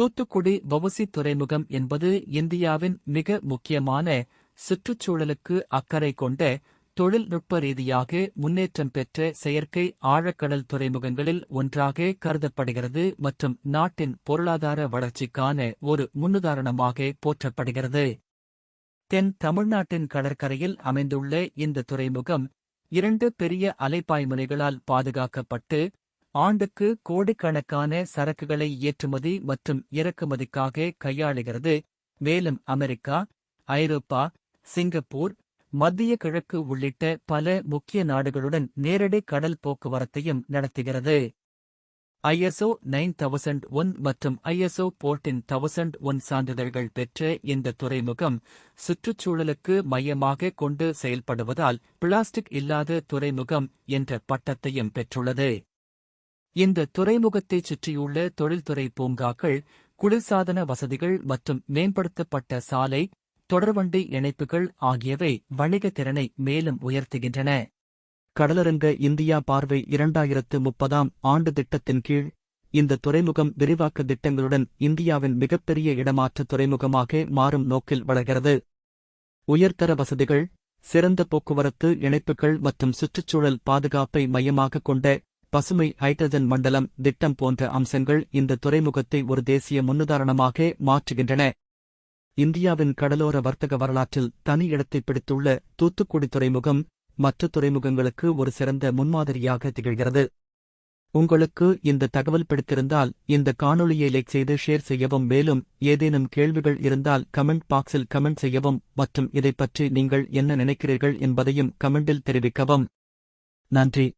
தூத்துக்குடி வவுசி துறைமுகம் என்பது இந்தியாவின் மிக முக்கியமான சுற்றுச்சூழலுக்கு அக்கறை கொண்ட தொழில்நுட்ப ரீதியாக முன்னேற்றம் பெற்ற செயற்கை ஆழக்கடல் துறைமுகங்களில் ஒன்றாக கருதப்படுகிறது மற்றும் நாட்டின் பொருளாதார வளர்ச்சிக்கான ஒரு முன்னுதாரணமாக போற்றப்படுகிறது. தென் தமிழ்நாட்டின் கடற்கரையில் அமைந்துள்ள இந்த துறைமுகம் இரண்டு பெரிய அலைப்பாய்முனைகளால் பாதுகாக்கப்பட்டு ஆண்டுக்கு கோடிக்கணக்கான சரக்குகளை ஏற்றுமதி மற்றும் இறக்குமதிக்காக கையாளுகிறது. மேலும் அமெரிக்கா ஐரோப்பா சிங்கப்பூர் மத்திய கிழக்கு உள்ளிட்ட பல முக்கிய நாடுகளுடன் நேரடி கடல் போக்குவரத்தையும் நடத்துகிறது. ஐஎஸ்ஓ நைன் தௌசண்ட் ஒன் மற்றும் ஐஎஸ்ஓ போர்டின் தௌசண்ட் ஒன் சான்றிதழ்கள் பெற்ற இந்த துறைமுகம் சுற்றுச்சூழலுக்கு மையமாக கொண்டு செயல்படுவதால் பிளாஸ்டிக் இல்லாத துறைமுகம் என்ற பட்டத்தையும் பெற்றுள்ளது. இந்த துறைமுகத்தைச் சுற்றியுள்ள தொழில்துறை பூங்காக்கள் குளிர்சாதன வசதிகள் மற்றும் மேம்படுத்தப்பட்ட சாலை தொடர்வண்டி இணைப்புகள் ஆகியவை வணிக திறனை மேலும் உயர்த்துகின்றன. கடலரங்க இந்தியா பார்வை இரண்டாயிரத்து முப்பதாம் ஆண்டு திட்டத்தின் கீழ் இந்த துறைமுகம் விரிவாக்க திட்டங்களுடன் இந்தியாவின் மிகப்பெரிய இடமாற்ற துறைமுகமாக மாறும் நோக்கில் வளர்கிறது. உயர்தர வசதிகள் சிறந்த போக்குவரத்து இணைப்புகள் மற்றும் சுற்றுச்சூழல் பாதுகாப்பை மையமாக கொண்ட பசுமை ஹைட்ரஜன் மண்டலம் திட்டம் போன்ற அம்சங்கள் இந்த துறைமுகத்தை ஒரு தேசிய முன்னுதாரணமாக மாற்றுகின்றன. இந்தியாவின் கடலோர வர்த்தக வரலாற்றில் தனி இடத்தை பிடித்துள்ள தூத்துக்குடி துறைமுகம் மற்ற துறைமுகங்களுக்கு ஒரு சிறந்த முன்மாதிரியாக திகழ்கிறது. உங்களுக்கு இந்த தகவல் பிடித்திருந்தால் இந்த காணொளியை லைக் செய்து ஷேர் செய்யவும் மேலும் ஏதேனும் கேள்விகள் இருந்தால் கமெண்ட் பாக்ஸில் கமெண்ட் செய்யவும் மற்றும் இதைப் பற்றி நீங்கள் என்ன நினைக்கிறீர்கள் என்பதையும் கமெண்டில் தெரிவிக்கவும். நன்றி.